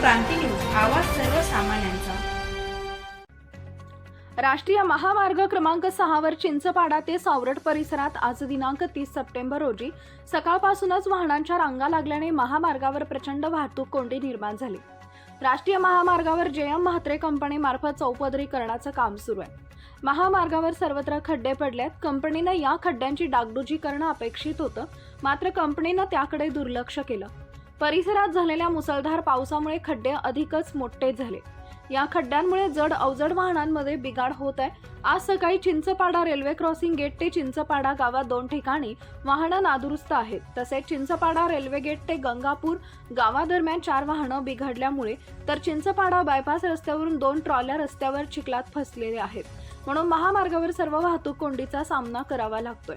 क्रांती news आवाज सर्वसामान्यांचा. राष्ट्रीय महामार्ग क्रमांक सहावर चिंचपाडा ते सावरट परिसरात आज दिनांक तीस सप्टेंबर रोजी सकाळपासूनच वाहनांच्या रांगा लागल्याने महामार्गावर प्रचंड वाहतूक कोंडी निर्माण झाली. राष्ट्रीय महामार्गावर जेएम म्हात्रे कंपनीमार्फत चौपदरीकरणाचं काम सुरू आहे. महामार्गावर सर्वत्र खड्डे पडलेत कंपनीनं या खड्ड्यांची डागडुजी करणं अपेक्षित होतं मात्र कंपनीनं त्याकडे दुर्लक्ष केलं. परिसरात झालेल्या मुसळधार पावसामुळे खड्डे अधिकच मोठे झाले. या खड्ड्यांमुळे जड अवजड वाहनांमध्ये बिघाड होत आहे. आज सकाळी चिंचपाडा रेल्वे क्रॉसिंग गेट ते चिंचपाडा गावात दोन ठिकाणी वाहनं नादुरुस्त आहेत. तसेच चिंचपाडा रेल्वे गेट ते गंगापूर गावादरम्यान चार वाहनं बिघडल्यामुळे तर चिंचपाडा बायपास रस्त्यावरून दोन ट्रॉल्या रस्त्यावर चिखलात फसलेले आहेत. म्हणून महामार्गावर सर्व वाहतूक कोंडीचा सामना करावा लागतोय.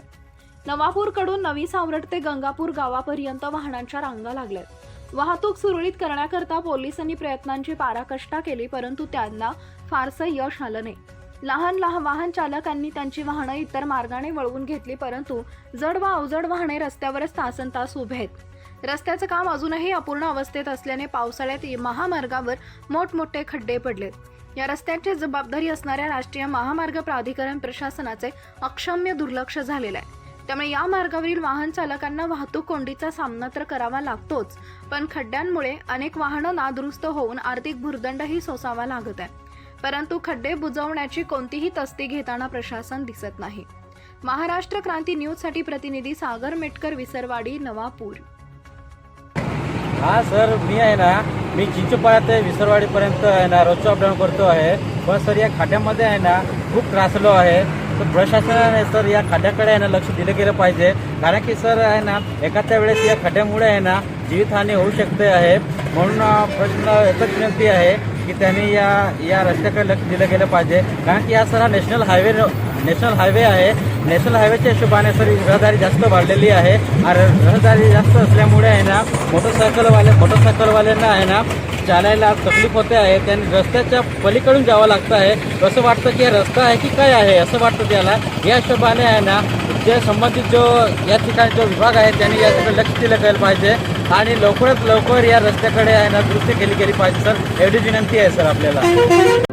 नवापूरकडून नवी सावरट ते गंगापूर गावापर्यंत वाहनांच्या रांगा लागल्यात. वाहतूक सुरळीत करण्याकरता पोलिसांनी प्रयत्नांची पाराकष्टा केली परंतु त्यांना फारसं यश आलं नाही. लहान लहान वाहन चालकांनी त्यांची वाहनं इतर मार्गाने वळवून घेतली परंतु जड व अवजड वाहने रस्त्यावरच तासन तास उभे आहेत. रस्त्याचं काम अजूनही अपूर्ण अवस्थेत असल्याने पावसाळ्यात महामार्गावर मोठमोठे खड्डे पडलेत. या रस्त्यांची जबाबदारी असणाऱ्या राष्ट्रीय महामार्ग प्राधिकरण प्रशासनाचे अक्षम्य दुर्लक्ष झालेलं आहे. त्यामुळे या मार्गावरील वाहन चालकांना वाहतूक कोंडीचा सामना तर करावा लागतोच पण खड्ड्यांमुळे अनेक वाहनं नादुरुस्त होऊन आर्थिक भुर्दंडही सोसावा लागत आहे. परंतु खड्डे बुजवण्याची कोणतीही तस्ती घेताना प्रशासन दिसत नाही. महाराष्ट्र क्रांती न्यूजसाठी प्रतिनिधी सागर मेटकर विसरवाडी नवापूर. हा सर मी आहे ना मी चिंचपाळा ते विसरवाडीपर्यंत आहे ना रोजचं अपडाऊन करतो आहे. पण सर या खाड्यामध्ये आहे ना खूप त्रासलो आहे. तर प्रशासनाने सर या खड्ड्याकडे आहे ना लक्ष दिलं गेलं पाहिजे. कारण की सर आहे ना एखाद्या वेळेस या खड्ड्यामुळे आहे ना जीवितहानी होऊ शकते आहे. म्हणून प्रश्न एकच विनंती आहे की त्यांनी या या रस्त्याकडे लक्ष दिलं गेलं पाहिजे. कारण की हा सर हा नॅशनल हायवे नॅशनल हायवे आहे. नॅशनल हायवेच्या हिशोबाने सर रहदारी जास्त वाढलेली आहे. आणि रहदारी जास्त असल्यामुळे आहे ना मोटरसायकलवाले मोटरसायकलवाल्यांना आहे ना चालायला तकलीफ होते आहे. त्यांनी रस्त्याच्या पलीकडून जावं लागतं आहे. असं वाटतं की रस्ता आहे की काय आहे असं वाटतं त्याला. या हिशोबाने आहे ना जे संबंधित जो या ठिकाणी जो विभाग आहे त्यांनी याच्याकडे लक्ष दिलं गेलं पाहिजे. आणि लवकरात लवकर या रस्त्याकडे आहे ना दुरुस्ती केली गेली पाहिजे सर. एवढी विनंती आहे सर आपल्याला.